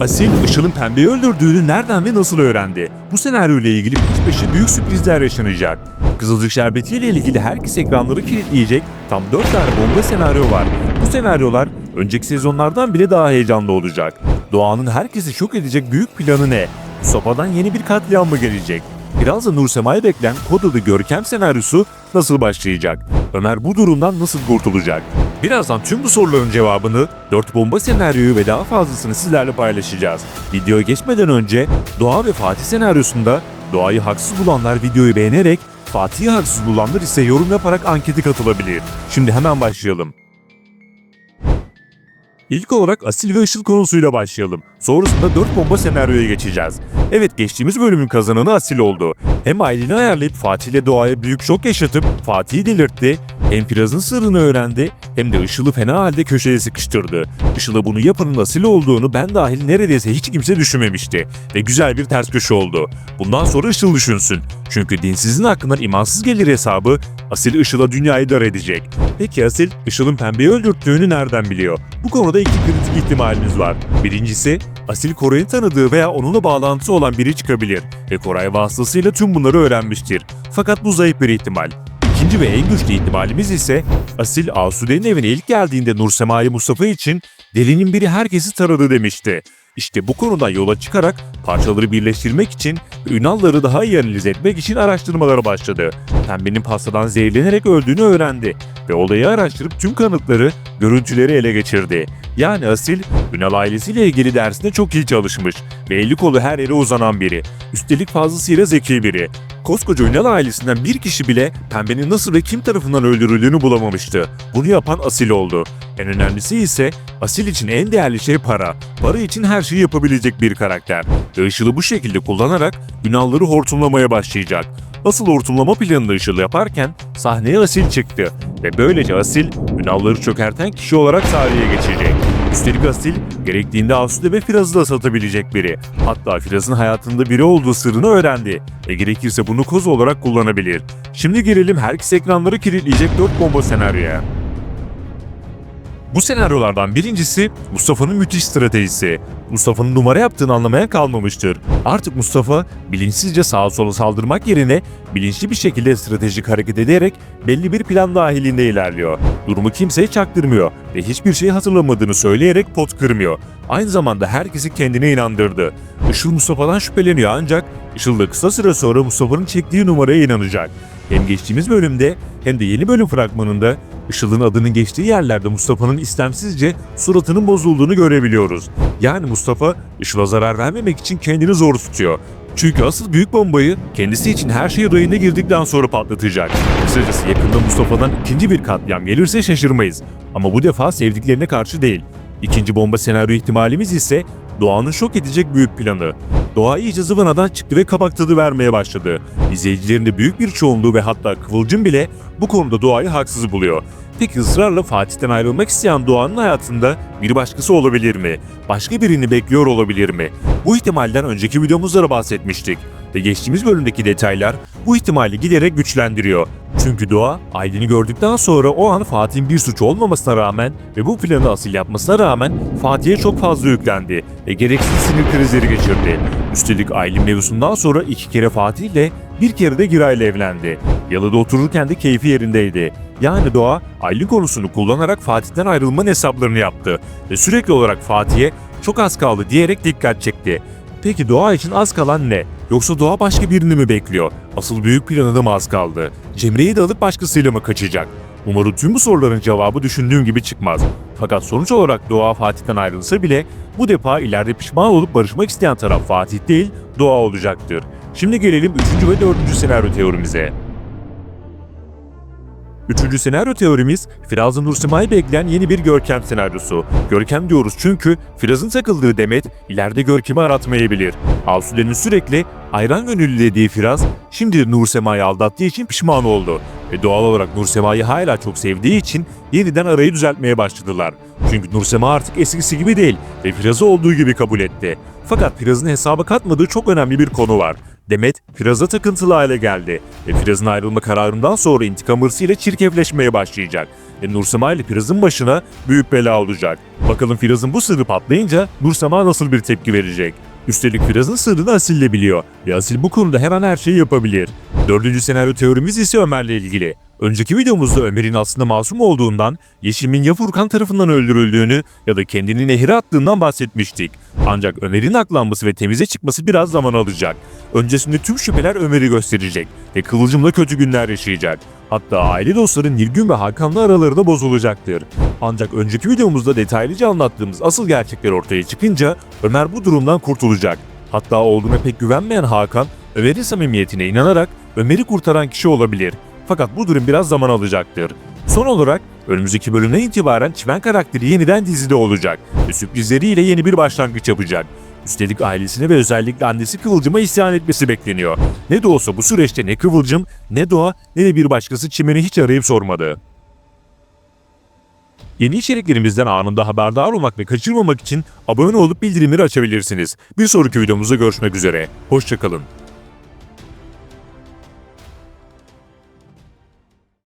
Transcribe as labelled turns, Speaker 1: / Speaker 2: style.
Speaker 1: Asil, Işıl'ın pembeyi öldürdüğünü nereden ve nasıl öğrendi? Bu senaryo ile ilgili peş peşe büyük sürprizler yaşanacak. Kızılcık Şerbeti ile ilgili herkes ekranları kilitleyecek tam 4 tane bomba senaryo var. Bu senaryolar önceki sezonlardan bile daha heyecanlı olacak. Doğan'ın herkesi şok edecek büyük planı ne? Sopa'dan yeni bir katliam mı gelecek? Biraz da Nur Sema'yı bekleyen kod adı Görkem senaryosu nasıl başlayacak? Ömer bu durumdan nasıl kurtulacak? Birazdan tüm bu soruların cevabını 4 bomba senaryoyu ve daha fazlasını sizlerle paylaşacağız. Videoya geçmeden önce Doğa ve Fatih senaryosunda Doğa'yı haksız bulanlar videoyu beğenerek Fatih'i haksız bulanlar ise yorum yaparak anketi katılabilir. Şimdi hemen başlayalım. İlk olarak Asil ve Işıl konusuyla başlayalım. Sonrasında 4 bomba senaryoya geçeceğiz. Evet geçtiğimiz bölümün kazananı Asil oldu. Hem aileni ayarlayıp Fatih ile Doğa'ya büyük şok yaşatıp Fatih'i delirtti. Hem Firaz'ın sırrını öğrendi hem de Işıl'ı fena halde köşeye sıkıştırdı. Işıl'a bunu yapanın Asil olduğunu ben dahil neredeyse hiç kimse düşünmemişti. Ve güzel bir ters köşe oldu. Bundan sonra Işıl düşünsün. Çünkü dinsizin hakkından imansız gelir hesabı Asil Işıl'a dünyayı dar edecek. Peki Asil, Işıl'ın pembeyi öldürttüğünü nereden biliyor? Bu konuda iki kritik ihtimalimiz var. Birincisi, Asil Koray'ın tanıdığı veya onunla bağlantısı olan biri çıkabilir ve Koray vasıtasıyla tüm bunları öğrenmiştir. Fakat bu zayıf bir ihtimal. İkinci ve en güçlü ihtimalimiz ise Asil Asude'nin evine ilk geldiğinde Nursema'yı Mustafa için delinin biri herkesi taradı demişti. İşte bu konudan yola çıkarak parçaları birleştirmek için ve Ünalları daha iyi analiz etmek için araştırmalara başladı. Pembenin pastadan zehirlenerek öldüğünü öğrendi ve olayı araştırıp tüm kanıtları, görüntüleri ele geçirdi. Yani Asil, Ünal ailesiyle ilgili dersinde çok iyi çalışmış ve eli kolu her yere uzanan biri. Üstelik fazlasıyla zeki biri. Koskoca Ünal ailesinden bir kişi bile Pembe'nin nasıl ve kim tarafından öldürüldüğünü bulamamıştı. Bunu yapan Asil oldu. En önemlisi ise Asil için en değerli şey para. Para için her şeyi yapabilecek bir karakter. Ve Işıl'ı bu şekilde kullanarak Ünalları hortumlamaya başlayacak. Asıl hortumlama planını Işıl yaparken sahneye Asil çıktı. Ve böylece Asil, Ünalları çökerten kişi olarak tarihe geçecek. Üstelik Asil, gerektiğinde Asude ve Firaz'ı da satabilecek biri. Hatta Firaz'ın hayatında biri olduğu sırrını öğrendi. Ve gerekirse bunu koz olarak kullanabilir. Şimdi girelim herkes ekranları kilitleyecek 4 bomba senaryoya. Bu senaryolardan birincisi Mustafa'nın müthiş stratejisi. Mustafa'nın numara yaptığını anlamaya kalmamıştır. Artık Mustafa bilinçsizce sağa sola saldırmak yerine bilinçli bir şekilde stratejik hareket ederek belli bir plan dahilinde ilerliyor. Durumu kimseye çaktırmıyor ve hiçbir şey hatırlamadığını söyleyerek pot kırmıyor. Aynı zamanda herkesi kendine inandırdı. Işıl Mustafa'dan şüpheleniyor ancak Işıl da kısa süre sonra Mustafa'nın çektiği numaraya inanacak. Hem geçtiğimiz bölümde hem de yeni bölüm fragmanında Işıl'ın adının geçtiği yerlerde Mustafa'nın istemsizce suratının bozulduğunu görebiliyoruz. Yani Mustafa Işıl'a zarar vermemek için kendini zor tutuyor. Çünkü asıl büyük bombayı kendisi için her şey rayına girdikten sonra patlatacak. Kısacası yakında Mustafa'dan ikinci bir katliam gelirse şaşırmayız. Ama bu defa sevdiklerine karşı değil. İkinci bomba senaryo ihtimalimiz ise Doğan'ın şok edecek büyük planı. Doğa iyice zıvanadan çıktı ve kabak tadı vermeye başladı. İzleyicilerin de büyük bir çoğunluğu ve hatta Kıvılcım bile bu konuda Doğa'yı haksız buluyor. Peki ısrarla Fatih'ten ayrılmak isteyen Doğan'ın hayatında bir başkası olabilir mi? Başka birini bekliyor olabilir mi? Bu ihtimalden önceki videomuzda da bahsetmiştik. Ve geçtiğimiz bölümdeki detaylar bu ihtimali giderek güçlendiriyor. Çünkü Doğa, Aylin'i gördükten sonra o an Fatih'in bir suç olmamasına rağmen ve bu planı asil yapmasına rağmen Fatih'e çok fazla yüklendi ve gereksiz sinir krizleri geçirdi. Üstelik Aylin mevzusundan sonra iki kere Fatih ile bir kere de Giray ile evlendi. Yalıda otururken de keyfi yerindeydi. Yani Doğa, Aylin konusunu kullanarak Fatih'ten ayrılmanın hesaplarını yaptı ve sürekli olarak Fatih'e çok az kaldı diyerek dikkat çekti. Peki Doğa için az kalan ne? Yoksa Doğa başka birini mi bekliyor? Asıl büyük planına mı az kaldı? Cemre'yi de alıp başkasıyla mı kaçacak? Umarım tüm bu soruların cevabı düşündüğüm gibi çıkmaz. Fakat sonuç olarak Doğa Fatih'ten ayrılsa bile bu defa ileride pişman olup barışmak isteyen taraf Fatih değil Doğa olacaktır. Şimdi gelelim 3. ve 4. senaryo teorimize. Üçüncü senaryo teorimiz Firaz'ın Nursima'yı bekleyen yeni bir Görkem senaryosu. Görkem diyoruz çünkü Firaz'ın takıldığı Demet ileride Görkem'i aratmayabilir. Asude'nin sürekli ayran gönüllü dediği Firaz şimdi Nursema'yı aldattığı için pişman oldu. Ve doğal olarak Nursema'yı hala çok sevdiği için yeniden arayı düzeltmeye başladılar. Çünkü Nursema artık eskisi gibi değil ve Firaz'ı olduğu gibi kabul etti. Fakat Firaz'ın hesaba katmadığı çok önemli bir konu var. Demet, Firaz'a takıntılı hale geldi ve Firaz'ın ayrılma kararından sonra intikam hırsıyla çirkefleşmeye başlayacak. Ve Nursema ile Firaz'ın başına büyük bela olacak. Bakalım Firaz'ın bu sırrı patlayınca Nursema nasıl bir tepki verecek? Üstelik Firaz'ın sırrını Asil de biliyor ve Asil bu konuda her an her şeyi yapabilir. Dördüncü senaryo teorimiz ise Ömer'le ilgili. Önceki videomuzda Ömer'in aslında masum olduğundan, Yeşim'in ya Furkan tarafından öldürüldüğünü ya da kendini nehire attığından bahsetmiştik. Ancak Ömer'in aklanması ve temize çıkması biraz zaman alacak. Öncesinde tüm şüpheler Ömer'i gösterecek ve Kıvılcım'la kötü günler yaşayacak. Hatta aile dostları Nilgün ve Hakan'la araları da bozulacaktır. Ancak önceki videomuzda detaylıca anlattığımız asıl gerçekler ortaya çıkınca Ömer bu durumdan kurtulacak. Hatta olduğuna pek güvenmeyen Hakan, Ömer'in samimiyetine inanarak Ömer'i kurtaran kişi olabilir. Fakat bu durum biraz zaman alacaktır. Son olarak önümüzdeki bölümden itibaren Çimen karakteri yeniden dizide olacak ve sürprizleriyle yeni bir başlangıç yapacak. Üstelik ailesine ve özellikle annesi Kıvılcım'a isyan etmesi bekleniyor. Ne de olsa bu süreçte ne Kıvılcım, ne Doğa, ne de bir başkası Çimen'i hiç arayıp sormadı. Yeni içeriklerimizden anında haberdar olmak ve kaçırmamak için abone olup bildirimleri açabilirsiniz. Bir sonraki videomuzda görüşmek üzere. Hoşçakalın.